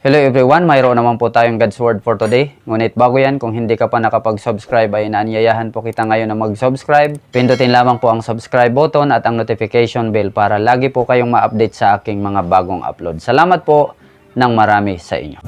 Hello everyone, mayroon naman po tayong God's Word for today. Ngunit bago yan, kung hindi ka pa nakapag-subscribe ay inaanyayahan po kita ngayon na mag-subscribe. Pindutin lamang po ang subscribe button at ang notification bell para lagi po kayong ma-update sa aking mga bagong upload. Salamat po ng marami sa inyo.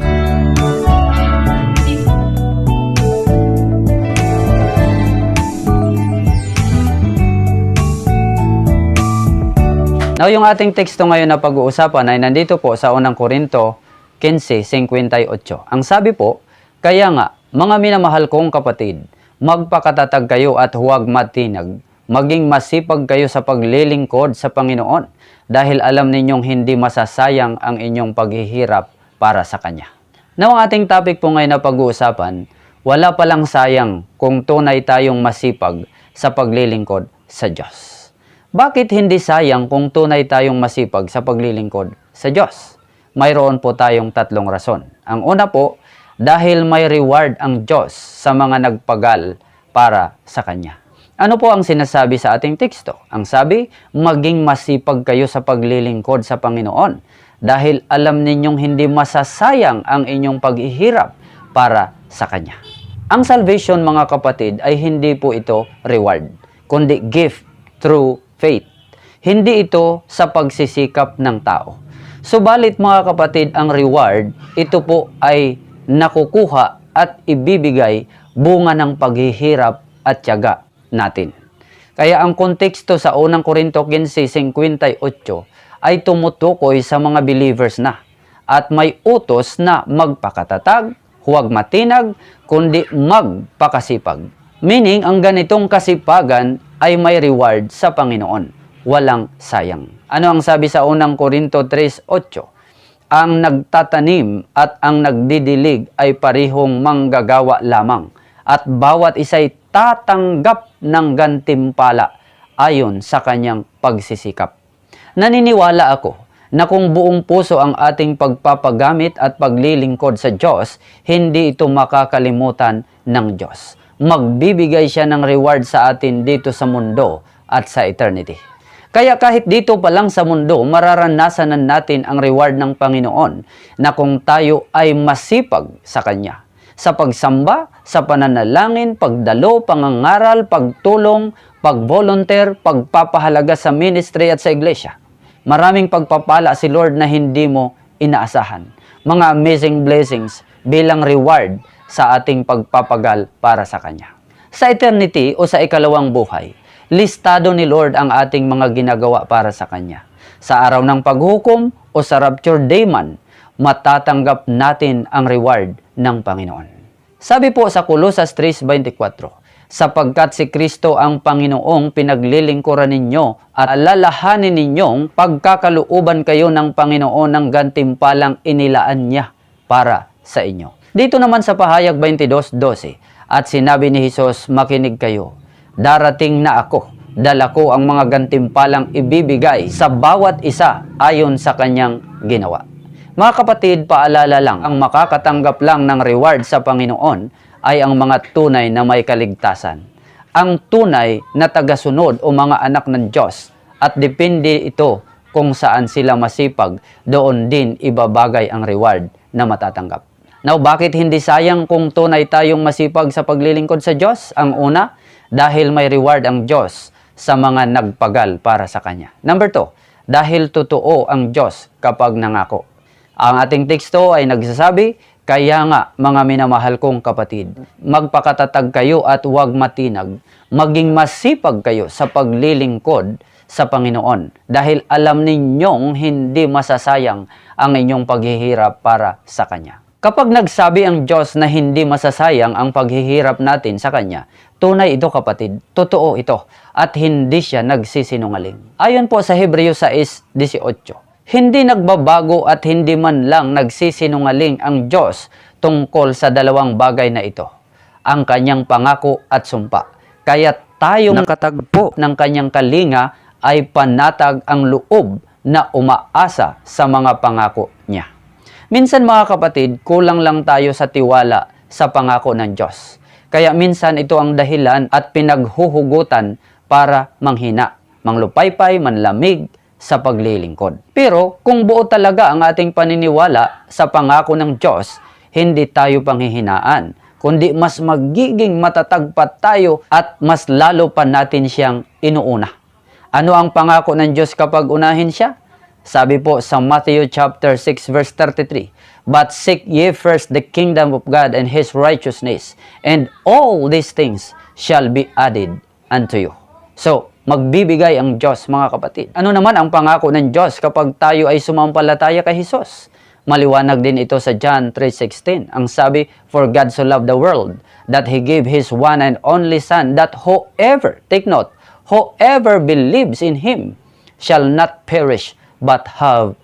Now, yung ating teksto ngayon na pag-uusapan ay nandito po sa unang Korinto 15.58. Ang sabi po, Kaya nga, mga minamahal kong kapatid, magpakatatag kayo at huwag matinag. Maging masipag kayo sa paglilingkod sa Panginoon dahil alam ninyong hindi masasayang ang inyong paghihirap para sa Kanya. Now, ang ating topic po ngayon na pag-uusapan, wala palang sayang kung tunay tayong masipag sa paglilingkod sa Diyos. Bakit hindi sayang kung tunay tayong masipag sa paglilingkod sa Diyos? Mayroon po tayong tatlong rason. Ang una po, dahil may reward ang Diyos sa mga nagpagal para sa Kanya. Ano po ang sinasabi sa ating teksto? Ang sabi, maging masipag kayo sa paglilingkod sa Panginoon dahil alam ninyong hindi masasayang ang inyong paghihirap para sa Kanya. Ang salvation mga kapatid ay hindi po ito reward, kundi gift through faith. Hindi ito sa pagsisikap ng tao. Subalit mga kapatid, ang reward, ito po ay nakukuha at ibibigay bunga ng paghihirap at tiyaga natin. Kaya ang konteksto sa unang Korinto 15.58 ay tumutukoy sa mga believers na at may utos na magpakatatag, huwag matinag, kundi magpakasipag. Meaning, ang ganitong kasipagan ay may reward sa Panginoon. Walang sayang. Ano ang sabi sa unang Korinto 3.8? Ang nagtatanim at ang nagdidilig ay parihong manggagawa lamang at bawat isa'y tatanggap ng gantimpala ayon sa kanyang pagsisikap. Naniniwala ako na kung buong puso ang ating pagpapagamit at paglilingkod sa Diyos, hindi ito makakalimutan ng Diyos. Magbibigay siya ng reward sa atin dito sa mundo at sa eternity. Kaya kahit dito pa lang sa mundo, mararanasan na natin ang reward ng Panginoon na kung tayo ay masipag sa Kanya. Sa pagsamba, sa pananalangin, pagdalo, pangangaral, pagtulong, pag-volunteer, pagpapahalaga sa ministry at sa iglesia. Maraming pagpapala si Lord na hindi mo inaasahan. Mga amazing blessings bilang reward sa ating pagpapagal para sa Kanya. Sa eternity o sa ikalawang buhay, listado ni Lord ang ating mga ginagawa para sa Kanya. Sa araw ng paghukom o sa rapture day man, matatanggap natin ang reward ng Panginoon. Sabi po sa Colosas 3.24, sapagkat si Kristo ang Panginoong pinaglilingkuran ninyo at alalahanin ninyong pagkakalooban kayo ng Panginoon ng gantimpalang inilaan niya para sa inyo. Dito naman sa pahayag 22.12, at sinabi ni Jesus, makinig kayo, darating na ako, dala ko ang mga gantimpalang ibibigay sa bawat isa ayon sa kanyang ginawa. Mga kapatid, paalala lang, ang makakatanggap lang ng reward sa Panginoon ay ang mga tunay na may kaligtasan. Ang tunay na tagasunod o mga anak ng Diyos at depende ito kung saan sila masipag, doon din ibabagay ang reward na matatanggap. Now, bakit hindi sayang kung tunay tayong masipag sa paglilingkod sa Diyos? Ang una, dahil may reward ang Diyos sa mga nagpagal para sa Kanya. Number two, dahil totoo ang Diyos kapag nangako. Ang ating teksto ay nagsasabi, kaya nga, mga minamahal kong kapatid, magpakatatag kayo at huwag matinag. Maging masipag kayo sa paglilingkod sa Panginoon dahil alam ninyong hindi masasayang ang inyong paghihirap para sa Kanya. Kapag nagsabi ang Diyos na hindi masasayang ang paghihirap natin sa Kanya, tunay ito kapatid, totoo ito, at hindi siya nagsisinungaling. Ayon po sa Hebreo 6.18, hindi nagbabago at hindi man lang nagsisinungaling ang Diyos tungkol sa dalawang bagay na ito, ang kanyang pangako at sumpa. Kaya tayong nakatagpo ng kanyang kalinga ay panatag ang loob na umaasa sa mga pangako niya. Minsan mga kapatid, kulang lang tayo sa tiwala sa pangako ng Diyos. Kaya minsan ito ang dahilan at pinaghuhugutan para manghina, manglupaypay, manlamig sa paglilingkod. Pero kung buo talaga ang ating paniniwala sa pangako ng Diyos, hindi tayo panghihinaan, kundi mas magiging matatag pa tayo at mas lalo pa natin siyang inuuna. Ano ang pangako ng Diyos kapag unahin siya? Sabi po sa Matthew chapter 6 verse 33, But seek ye first the kingdom of God and His righteousness, and all these things shall be added unto you. So, magbibigay ang Diyos mga kapatid. Ano naman ang pangako ng Diyos kapag tayo ay sumampalataya kay Jesus? Maliwanag din ito sa John 3.16. Ang sabi, For God so loved the world, that He gave His one and only Son, that whoever, take note, whoever believes in Him shall not perish, but have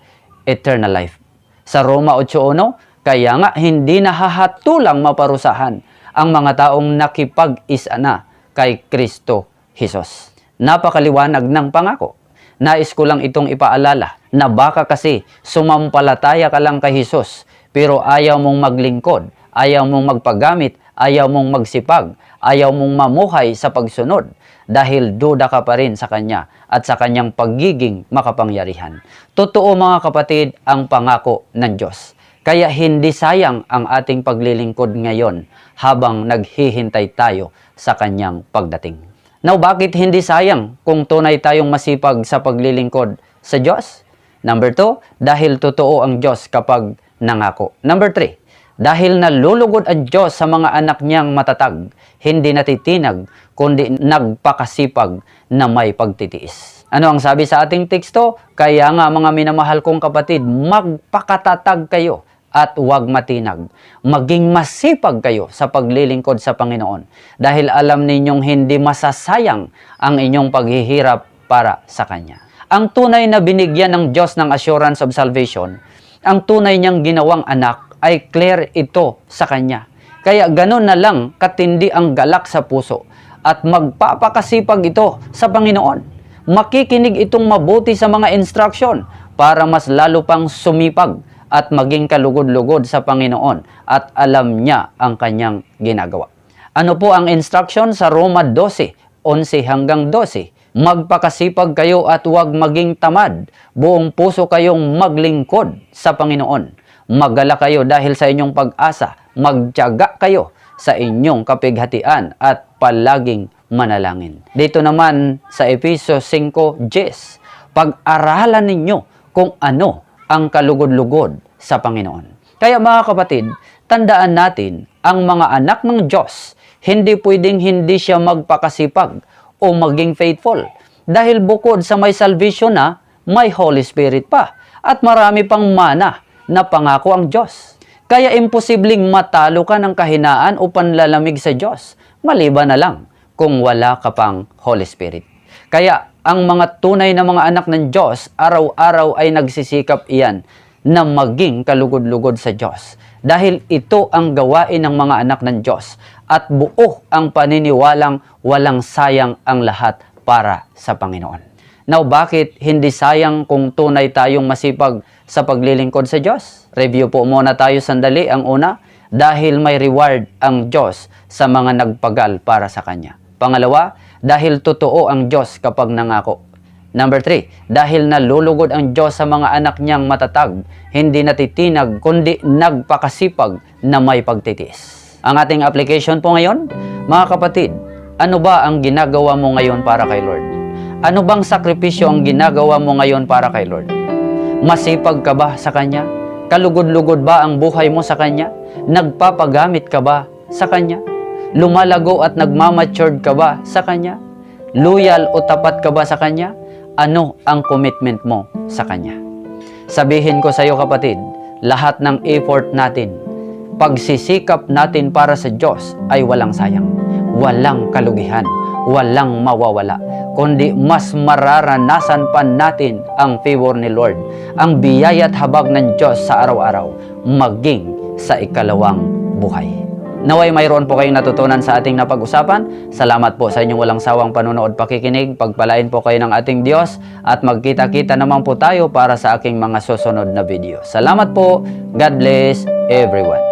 eternal life. Sa Roma 8.1, kaya nga hindi nahahatulang maparusahan ang mga taong nakipag-isa na kay Kristo Jesus. Napakaliwanag ng pangako. Nais ko lang itong ipaalala na baka kasi sumampalataya ka lang kay Jesus pero ayaw mong maglingkod, ayaw mong magpagamit, ayaw mong magsipag, ayaw mong mamuhay sa pagsunod dahil duda ka pa rin sa Kanya at sa Kanyang pagiging makapangyarihan. Totoo mga kapatid ang pangako ng Diyos. Kaya hindi sayang ang ating paglilingkod ngayon habang naghihintay tayo sa Kanyang pagdating. Now, bakit hindi sayang kung tunay tayong masipag sa paglilingkod sa Diyos? Number two, dahil totoo ang Diyos kapag nangako. Number three, dahil nalulugod ang Diyos sa mga anak niyang matatag, hindi natitinag, kundi nagpakasipag na may pagtitiis. Ano ang sabi sa ating teksto? Kaya nga mga minamahal kong kapatid, magpakatatag kayo at huwag matinag. Maging masipag kayo sa paglilingkod sa Panginoon dahil alam ninyong hindi masasayang ang inyong paghihirap para sa Kanya. Ang tunay na binigyan ng Diyos ng assurance of salvation, ang tunay niyang ginawang anak ay clear ito sa Kanya. Kaya ganun na lang katindi ang galak sa puso at magpapakasipag ito sa Panginoon. Makikinig itong mabuti sa mga instruction para mas lalo pang sumipag at maging kalugod-lugod sa Panginoon at alam niya ang kanyang ginagawa. Ano po ang instruction sa Roma 12, 11 hanggang 12? Magpakasipag kayo at huwag maging tamad. Buong puso kayong maglingkod sa Panginoon. Magala kayo dahil sa inyong pag-asa. Magtiyaga kayo sa inyong kapighatian at palaging manalangin. Dito naman sa Efeso 5.10, pag-aralan ninyo kung ano ang kalugod-lugod sa Panginoon. Kaya mga kapatid, tandaan natin, ang mga anak ng Diyos, hindi pwedeng hindi siya magpakasipag o maging faithful. Dahil bukod sa may salvation na, may Holy Spirit pa. At marami pang mana na pangako ang Diyos. Kaya imposibleng matalo ka ng kahinaan o panlalamig sa Diyos. Maliban na lang kung wala ka pang Holy Spirit. Kaya ang mga tunay na mga anak ng Diyos, araw-araw ay nagsisikap iyan na maging kalugod-lugod sa Diyos. Dahil ito ang gawain ng mga anak ng Diyos at buo ang paniniwalang walang sayang ang lahat para sa Panginoon. Now, bakit hindi sayang kung tunay tayong masipag sa paglilingkod sa Diyos? Review po muna tayo sandali. Ang una, dahil may reward ang Diyos sa mga nagpagal para sa Kanya. Pangalawa, dahil totoo ang Diyos kapag nangako. Number three, dahil nalulugod ang Diyos sa mga anak niyang matatag, hindi natitinag kundi nagpakasipag na may pagtitis. Ang ating application po ngayon, mga kapatid, ano ba ang ginagawa mo ngayon para kay Lord? Ano bang sakripisyo ang ginagawa mo ngayon para kay Lord? Masipag ka ba sa Kanya? Kalugod-lugod ba ang buhay mo sa Kanya? Nagpapagamit ka ba sa Kanya? Lumalago at nagmamatured ka ba sa Kanya? Loyal o tapat ka ba sa Kanya? Ano ang commitment mo sa Kanya? Sabihin ko sa iyo kapatid, lahat ng effort natin, pagsisikap natin para sa Diyos ay walang sayang, walang kalugihan, walang mawawala, kundi mas mararanasan pa natin ang favor ni Lord, ang biyaya at habag ng Diyos sa araw-araw, maging sa ikalawang buhay. Naway mayroon po kayong natutunan sa ating napag-usapan. Salamat po sa inyong walang sawang panonood pakikinig. Pagpalain po kayo ng ating Diyos at magkita-kita naman po tayo para sa aking mga susunod na video. Salamat po. God bless everyone.